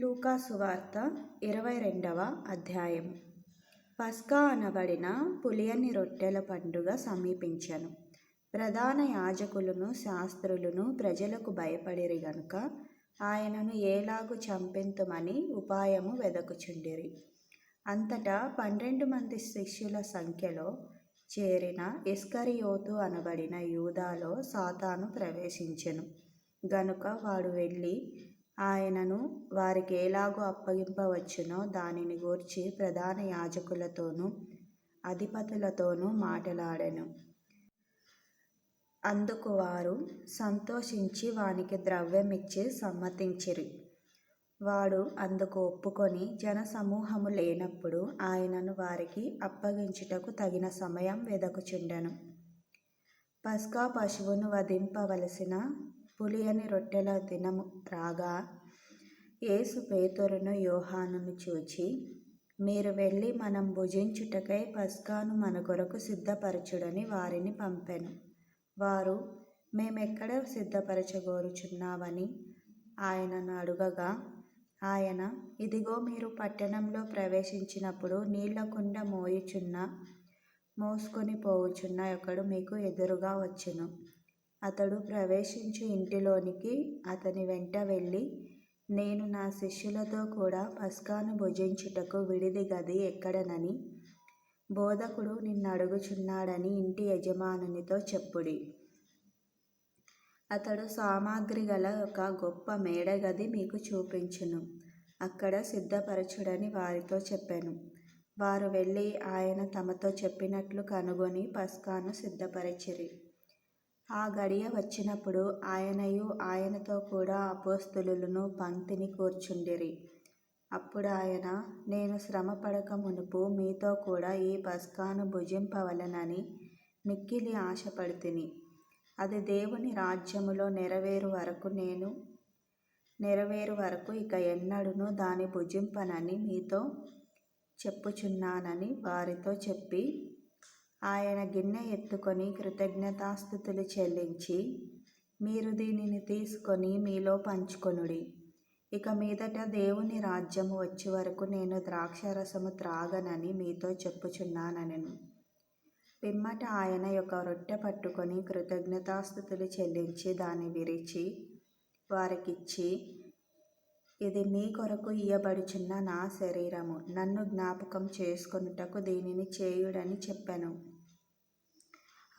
లూకా సువార్త ఇరవై రెండవ అధ్యాయం. పస్కా అనబడిన పులియని రొట్టెల పండుగ సమీపించెను. ప్రధాన యాజకులను శాస్త్రులను ప్రజలకు భయపడిరి గనుక ఆయనను ఏలాగు చంపెంతుమని ఉపాయము వెదకుచుండిరి. అంతటా పన్నెండు మంది శిష్యుల సంఖ్యలో చేరిన ఇస్కరియోతు అనబడిన యూదాలో సాతాను ప్రవేశించెను. గనుక వాడు వెళ్ళి ఆయనను వారికి ఎలాగో అప్పగింపవచ్చునో దానిని గూర్చి ప్రధాన యాజకులతోనూ అధిపతులతోనూ మాటలాడెను. అందుకు వారు సంతోషించి వానికి ద్రవ్యమిచ్చి సమ్మతించిరి. వాడు అందుకు ఒప్పుకొని జనసమూహము లేనప్పుడు ఆయనను వారికి అప్పగించుటకు తగిన సమయం వెదకుచుండెను. పస్కా పశువును వధింపవలసిన పులియని రొట్టెల దినము రాగా యేసు పేతురును యోహానును చూచి మీరు వెళ్ళి మనం భుజించుటకై పస్కాను మన కొరకు సిద్ధపరచుడని వారిని పంపెను. వారు మేమెక్కడ సిద్ధపరచగోరుచున్నావని ఆయనను అడుగగా ఆయన ఇదిగో మీరు పట్టణంలో ప్రవేశించినప్పుడు నీళ్ళ కుండ మోయుచున్న మోసుకొని పోవుచున్న ఒకడు మీకు ఎదురుగా వచ్చును. అతడు ప్రవేశించి ఇంటిలోనికి అతని వెంట వెళ్ళి నేను నా శిష్యులతో కూడా పస్కాను భుజించుటకు విడిది గది ఎక్కడనని బోధకుడు నిన్నడుగుచున్నాడని ఇంటి యజమానునితో చెప్పుడి. అతడు సామాగ్రి గల ఒక గొప్ప మేడగది మీకు చూపించును. అక్కడ సిద్ధపరచుడని వారితో చెప్పాను. వారు వెళ్ళి ఆయన తమతో చెప్పినట్లు కనుగొని పస్కాను సిద్ధపరిచిరి. ఆ గడియ వచ్చినప్పుడు ఆయనయు ఆయనతో కూడా అపోస్తులులను పంక్తిని కూర్చుండిరి. అప్పుడు ఆయన నేను శ్రమపడక మునుపు మీతో కూడా ఈ పస్కాను భుజింపవలనని మిక్కిలి ఆశపడితిని. అది దేవుని రాజ్యములో నెరవేరు వరకు నేను నెరవేరు వరకు ఇక ఎన్నడూను దాని భుజింపనని మీతో చెప్పుచున్నానని వారితో చెప్పి ఆయన గిన్నె ఎత్తుకొని కృతజ్ఞతాస్థుతులు చెల్లించి మీరు దీనిని తీసుకొని మీలో పంచుకొనుడి. ఇక మీదట దేవుని రాజ్యము వచ్చే వరకు నేను ద్రాక్షరసము త్రాగనని మీతో చెప్పుచున్నానను పిమ్మట ఆయన యొక్క రొట్టె పట్టుకొని కృతజ్ఞతాస్థుతులు చెల్లించి దాన్ని విరిచి వారికిచ్చి ఇది మీ కొరకు ఇయ్యబడుచున్న నా శరీరము. నన్ను జ్ఞాపకం చేసుకొనుటకు దీనిని చేయుడని చెప్పాను.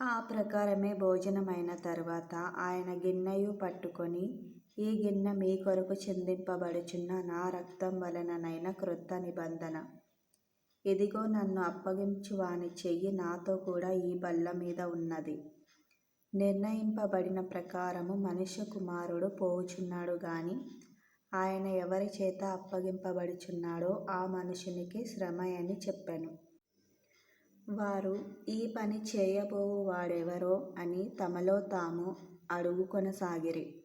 ఆ ప్రకారమే భోజనమైన తర్వాత ఆయన గిన్నెయు పట్టుకొని ఈ గిన్నె మీ కొరకు చిందింపబడుచున్న నా రక్తం వలననైన క్రొత్త నిబంధన. ఇదిగో నన్ను అప్పగించు వాని చెయ్యి నాతో కూడా ఈ బల్ల మీద ఉన్నది. నిర్ణయింపబడిన ప్రకారము మనుష్య కుమారుడు పోవుచున్నాడు గాని ఆయన ఎవరి చేత అప్పగింపబడుచున్నాడో ఆ మనుషునికి శ్రమ అని చెప్పాను. వారు ఈ పని చేయబోవు వాడెవరో అని తమలో తాము అడుగుకొనసాగిరి.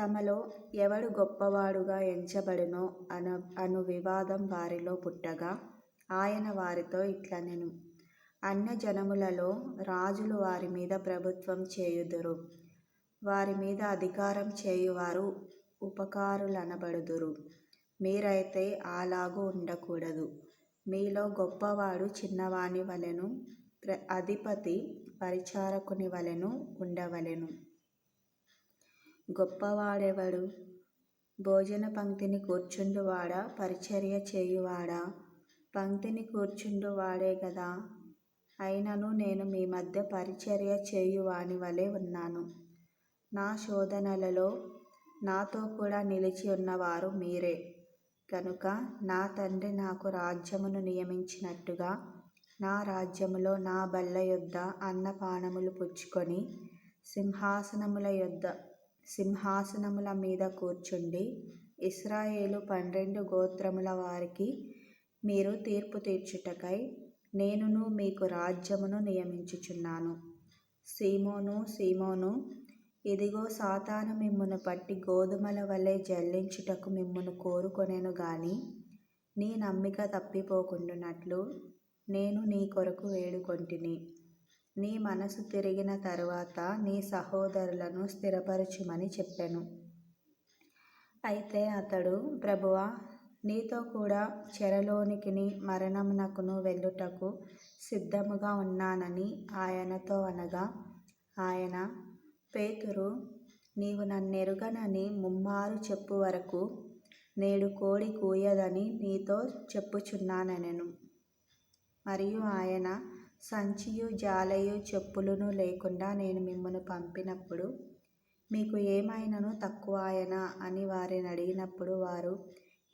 తమలో ఎవడు గొప్పవాడుగా ఎంచబడునో అన అను వివాదం వారిలో పుట్టగా ఆయన వారితో ఇట్లనెను అన్యజనములలో రాజులు వారి మీద ప్రభుత్వం చేయుదురు. వారి మీద అధికారం చేయువారు ఉపకారులనబడుదురు. మీరైతే అలాగూ ఉండకూడదు. మీలో గొప్పవాడు చిన్నవాని వలెను అధిపతి పరిచారకుని వలెను ఉండవలెను. గొప్పవాడెవడు? భోజన పంక్తిని కూర్చుండువాడా? పరిచర్య చేయువాడా? పంక్తిని కూర్చుండువాడే కదా అయినను నేను మీ మధ్య పరిచర్య చేయువాని వలె ఉన్నాను. నా శోధనలలో నాతో కూడా నిలిచి ఉన్నవారు మీరే. కనుక నా తండ్రి నాకు రాజ్యమును నియమించినట్టుగా నా రాజ్యములో నా బల్ల యొద్ద అన్నపానములు పుచ్చుకొని సింహాసనముల యొద్ద సింహాసనముల మీద కూర్చుండి ఇస్రాయేలు పన్నెండు గోత్రముల వారికి మీరు తీర్పు తీర్చుటకై నేనును మీకు రాజ్యమును నియమించుచున్నాను. సీమోను సీమోను ఇదిగో సాతాను మిమ్మును పట్టి గోధుమల వలె జల్లించుటకు మిమ్మును కోరుకొనెను గాని నీ నమ్మిక తప్పిపోకుండునట్లు నేను నీ కొరకు వేడుకొంటిని. నీ మనసు తిరిగిన తరువాత నీ సహోదరులను స్థిరపరచుమని చెప్పాను. అయితే అతడు ప్రభువా నీతో కూడా చెరలోనికిని మరణమునకును వెళ్ళుటకు సిద్ధముగా ఉన్నానని ఆయనతో అనగా ఆయన పేతురు నీవు నన్నెరుగనని ముమ్మారు చెప్పు వరకు నేడు కోడి కూయదని నీతో చెప్పుచున్నానెను మరియు ఆయన సంచియు జాలయు చెప్పులను లేకుండా నేను మిమ్మను పంపినప్పుడు మీకు ఏమైనను తక్కువ ఆయన అని వారిని అడిగినప్పుడు వారు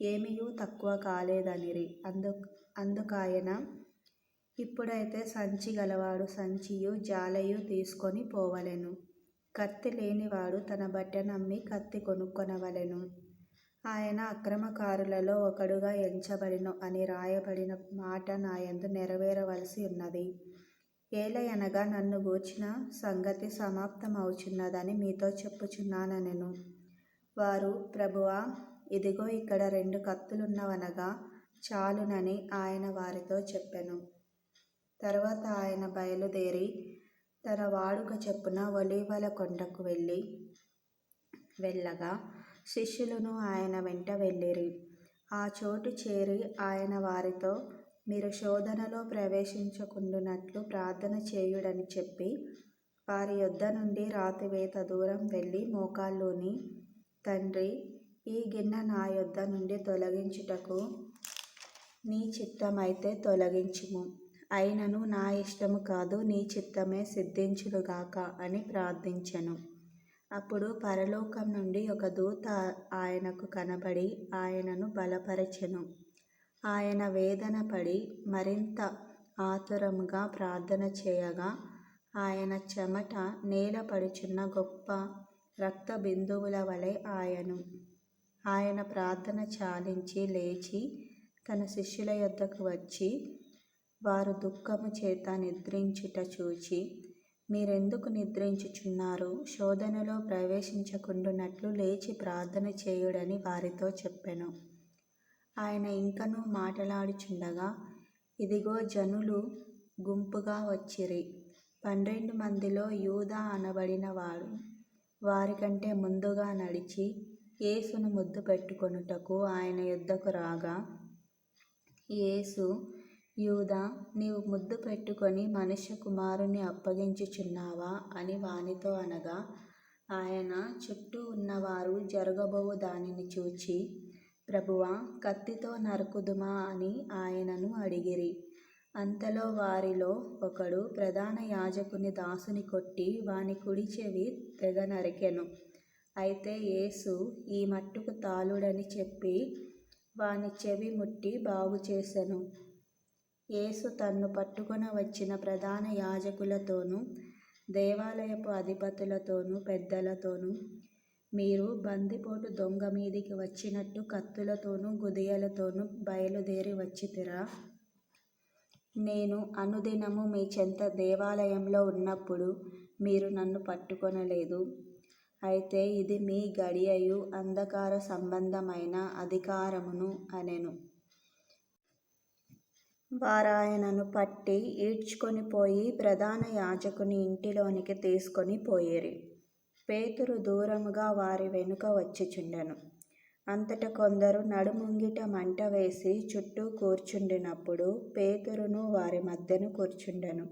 ఏమీయూ తక్కువ కాలేదనిరి. అందు అందుకాయన ఇప్పుడైతే సంచి గలవాడు సంచియు జాలయు తీసుకొని పోవలెను. కత్తి లేనివాడు తన బట్టనమ్మి కత్తి కొనుక్కొనవలెను. ఆయన అక్రమకారులలో ఒకడుగా ఎంచబడిను అని రాయబడిన మాట నాయందు నెరవేరవలసి ఉన్నది. ఏలయనగా నన్ను గూర్చిన సంగతి సమాప్తమవుచున్నదని మీతో చెప్పుచున్నానెను వారు ప్రభువా ఇదిగో ఇక్కడ రెండు కత్తులున్నవనగా చాలునని ఆయన వారితో చెప్పెను. తర్వాత ఆయన బయలుదేరి తన వాడుక చెప్పున ఒలీవల కొండకు వెళ్ళి వెళ్ళగా శిష్యులను ఆయన వెంట వెళ్ళిరి. ఆ చోటు చేరి ఆయన వారితో మీరు శోధనలో ప్రవేశించకుండునట్లు ప్రార్థన చేయుడని చెప్పి వారి యొద్ద నుండి రాతివేత దూరం వెళ్ళి మోకాల్లోని తండ్రి ఈ గిన్నె నా యొద్ద నుండి తొలగించుటకు నీ చిత్తమైతే తొలగించుము. అయినను నా ఇష్టము కాదు నీ చిత్తమే సిద్ధించునుగాక అని ప్రార్థించెను. అప్పుడు పరలోకం నుండి ఒక దూత ఆయనకు కనబడి ఆయనను బలపరచెను. ఆయన వేదన పడి మరింత ఆతురముగా ప్రార్థన చేయగా ఆయన చెమట నేలపడుచున్న గొప్ప రక్త బిందువుల వలె ఆయను. ఆయన ప్రార్థన చాలించి లేచి తన శిష్యుల యొద్దకు వచ్చి వారు దుఃఖము చేత నిద్రించుట చూచి మీరెందుకు నిద్రించుచున్నారు? శోధనలో ప్రవేశించకుండునట్లు లేచి ప్రార్థన చేయుడని వారితో చెప్పెను. ఆయన ఇంకనూ మాటలాడుచుండగా ఇదిగో జనులు గుంపుగా వచ్చిరి. పన్నెండు మందిలో యూదా అనబడిన వాడు వారికంటే ముందుగా నడిచి యేసును ముద్దు పెట్టుకొనుటకు ఆయన యుద్ధకు రాగా యేసు యూదా నీవు ముద్దు పెట్టుకొని మనుష్య కుమారుని అప్పగించుచున్నావా? అని వానితో అనగా ఆయన చుట్టూ ఉన్నవారు జరగబోవు దానిని చూచి ప్రభువా కత్తితో నరుకుదుమా అని ఆయనను అడిగిరి. అంతలో వారిలో ఒకడు ప్రధాన యాజకుని దాసుని కొట్టి వాని కుడి చెవి తెగ నరికెను. అయితే యేసు ఈ మట్టుకు తాళుడని చెప్పి వాని చెవి ముట్టి బాగు చేసెను యేసు తన్ను పట్టుకొన వచ్చిన ప్రధాన యాజకులతోనూ దేవాలయపు అధిపతులతోనూ పెద్దలతోనూ మీరు బందిపోటు దొంగ మీదికి వచ్చినట్టు కత్తులతోనూ గుదియలతోనూ బయలుదేరి వచ్చితిరా? నేను అనుదినము మీ చెంత దేవాలయంలో ఉన్నప్పుడు మీరు నన్ను పట్టుకొనలేదు. అయితే ఇది మీ గడియయు అంధకార సంబంధమైన అధికారమును అనెను. వారాయనను పట్టి ఈడ్చుకొని పోయి ప్రధాన యాజకుని ఇంటిలోనికి తీసుకొని పోయేరి. పేతురు దూరముగా వారి వెనుక వచ్చిచుండెను. అంతట కొందరు నడుముంగిట మంట వేసి చుట్టూ కూర్చుండినప్పుడు పేతురును వారి మధ్యను కూర్చుండెను.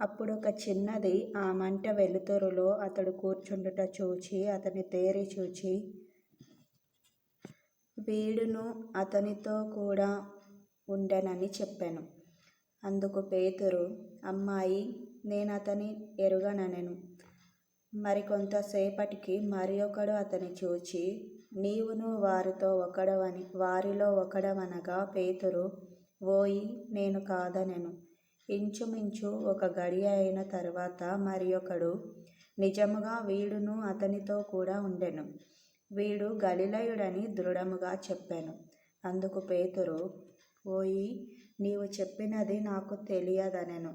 అప్పుడు ఒక చిన్నది ఆ మంట వెలుతురులో అతడు కూర్చుండుట చూచి అతని తేరి చూచి వీడును అతనితో కూడా ఉండనని చెప్పాను. అందుకు పేతురు అమ్మాయి నేను అతని ఎరుగననెను. మరికొంతసేపటికి మరి ఒకడు అతని చూచి నీవును వారితో ఒకడవని వారిలో ఒకడవనగా పేతురు ఓయి నేను కాదనెను. ఇంచుమించు ఒక గడి అయిన తర్వాత మరి ఒకడు నిజముగా వీడును అతనితో కూడా ఉండెను. వీడు గలిలయుడని దృఢముగా చెప్పాను. అందుకు పేతురు ఓయి నీవు చెప్పినది నాకు తెలియదనెను.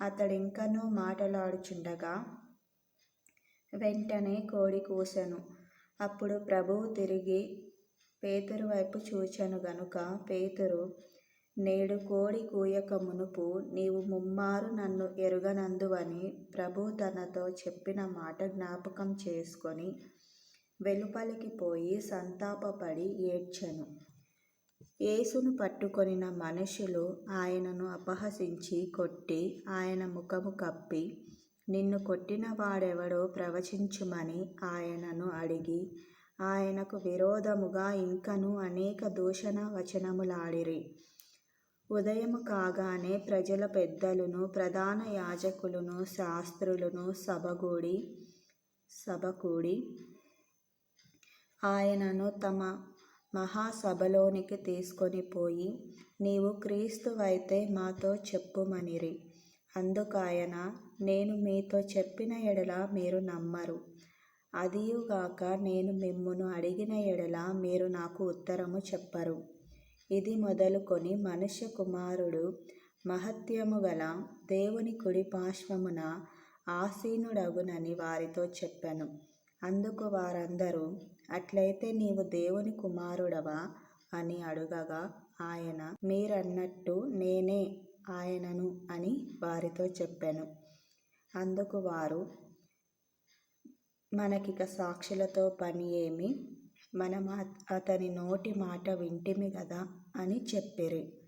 అతడింకనూ మాటలాడుచుండగా వెంటనే కోడి కూసెను. అప్పుడు ప్రభువు తిరిగి పేతురు వైపు చూచెను గనుక పేతురు నేడు కోడి కూయక మునుపు నీవు ముమ్మారు నన్ను ఎరుగనందువని ప్రభు తనతో చెప్పిన మాట జ్ఞాపకం చేసుకొని వెలుపలికి పోయి సంతాపపడి ఏడ్చెను. యేసును పట్టుకొనిన మనుషులు ఆయనను అపహసించి కొట్టి ఆయన ముఖము కప్పి నిన్ను కొట్టిన వాడెవడో ప్రవచించుమని ఆయనను అడిగి ఆయనకు విరోధముగా ఇంకను అనేక దూషణ వచనములాడిరి. ఉదయము కాగానే ప్రజల పెద్దలను ప్రధాన యాజకులను శాస్త్రులను సభగూడి సభకూడి ఆయనను తమ మహాసభలోనికి తీసుకొని పోయి నీవు క్రీస్తువైతే మాతో చెప్పుమనిరి. అందుకాయన నేను మీతో చెప్పిన ఎడల మీరు నమ్మరు. అదియుగాక నేను మిమ్మును అడిగిన ఎడల మీరు నాకు ఉత్తరము చెప్పరు. ఇది మొదలుకొని మనుష్య కుమారుడు మహత్యము గల దేవుని కుడి పార్శ్వమున ఆసీనుడగునని వారితో చెప్పాను. అందుకు వారందరూ అట్లయితే నీవు దేవుని కుమారుడవా? అని అడుగగా ఆయన మీరన్నట్టు నేనే ఆయనను అని వారితో చెప్పాను. అందుకు వారు మనకిక సాక్షులతో పని ఏమి? మనం అతని నోటి మాట వింటిమి కదా అని చెప్పిరి.